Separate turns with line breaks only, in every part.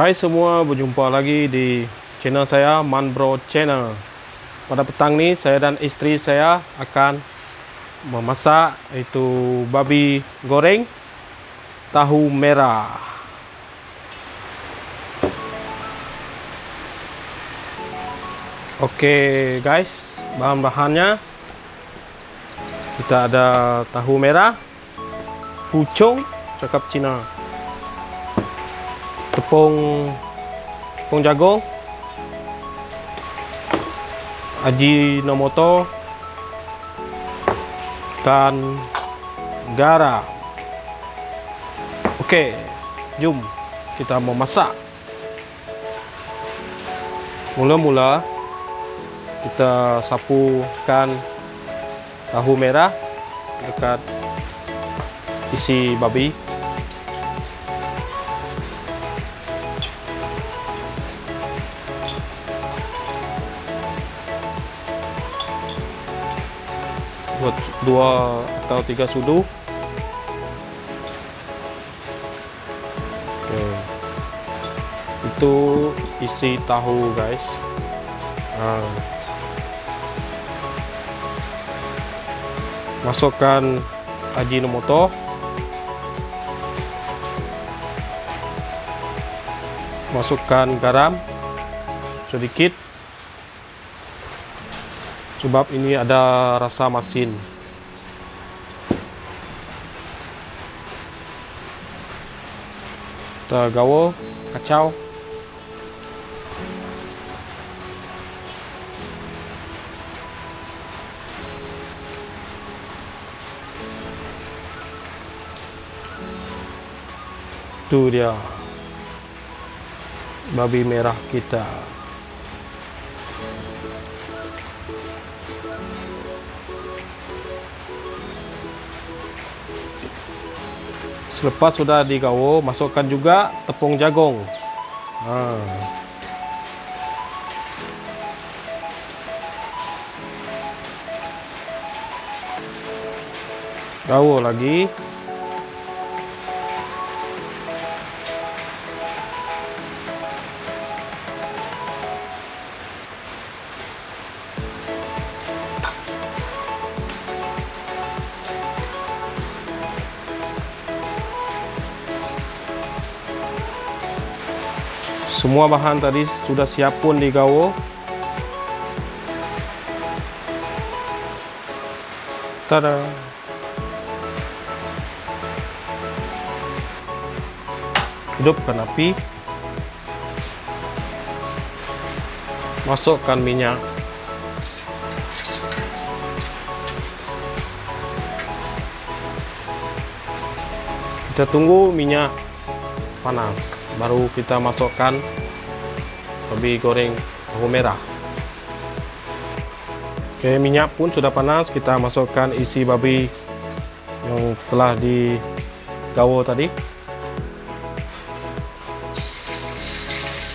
Hai semua, berjumpa lagi di channel saya Manbro Channel. Pada petang ini saya dan istri saya akan memasak itu babi goreng tahu merah. Oke guys, bahan-bahannya kita ada tahu merah, pucung, cakap Cina, tepung tepung jagung, ajinomoto, dan garam. Oke, jom kita memasak. Mula-mula kita sapukan tahu merah dekat isi babi. Buat dua atau tiga sudu. Oke. Itu isi tahu guys. Nah. masukkan ajinomoto masukkan garam sedikit sebab ini ada rasa masin. Kita gawo kacau. Itu dia. Babi merah kita selepas sudah digawo masukkan juga tepung jagung nah. gawo lagi Semua bahan tadi sudah siap pun digawo. Tada. Hidupkan api. Masukkan minyak. Kita tunggu minyak panas. Baru kita masukkan babi goreng tahu merah. Oke minyak pun sudah panas. Kita masukkan isi babi yang telah digawo tadi.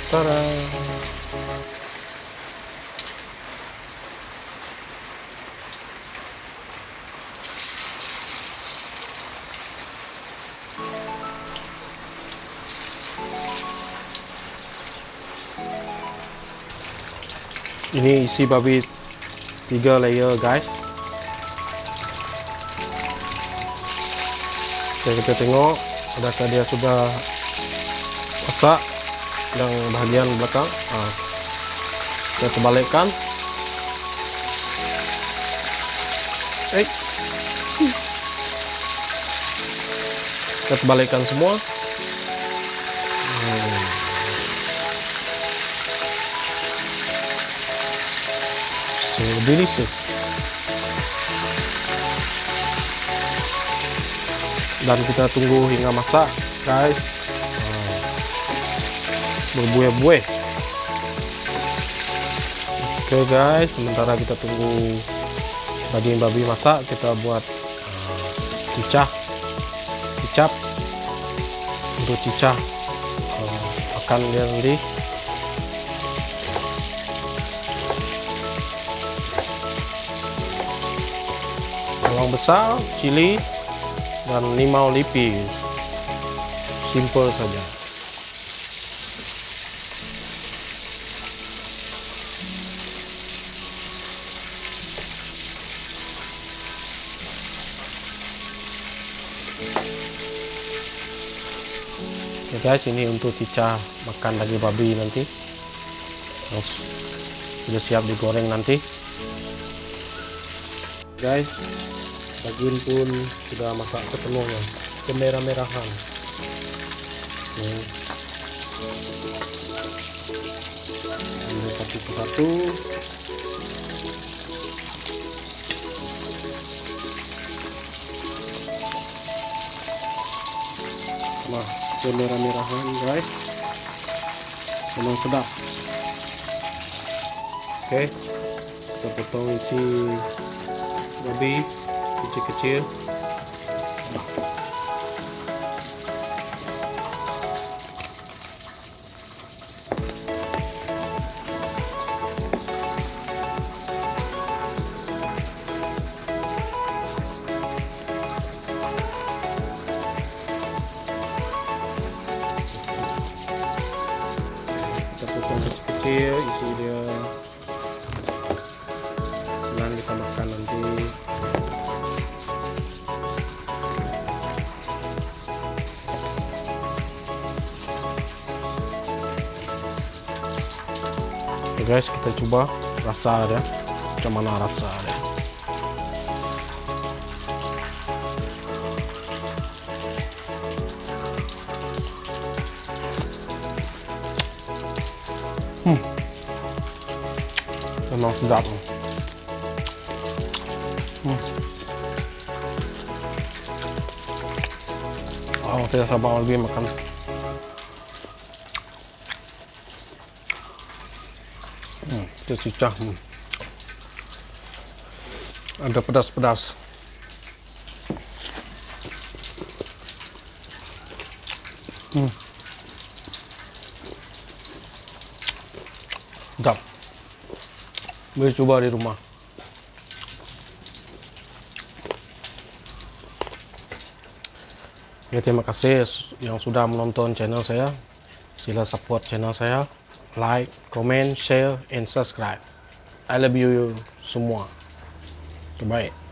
Tada. Ini isi babi tiga layer guys. Oke, kita tengok adakah dia sudah masak yang bahagian belakang. Nah, kita terbalikkan eh. kita terbalikkan semua so delicious. Dan kita tunggu hingga masak guys. Berbuih-buih. Oke guys. Sementara kita tunggu daging babi masak kita buat cicah kicap untuk cicah makan dia nanti bawang besar, cili, dan limau lipis, Simple saja. Oke guys, ini untuk cicah makan lagi babi nanti. Terus sudah siap digoreng nanti. Guys, daging pun sudah masak sepenuhnya, kemerah-merahan. Nih. Ambil satu persatu. Wah, kemerah-merahan guys. Memang sedap. Oke, kita potong isi babi kecil-kecil. kita potong kecil-kecil isi guys kita coba rasa dia macam mana rasa dia memang sedap. Hmm. oh tidak sabar lagi makan hmm, itu cicah ada pedas-pedas hmm. sedap coba di rumah. Ya, terima kasih yang sudah menonton channel saya. Sila support channel saya. Like, comment, share, and subscribe. I love you semua. Terbaik.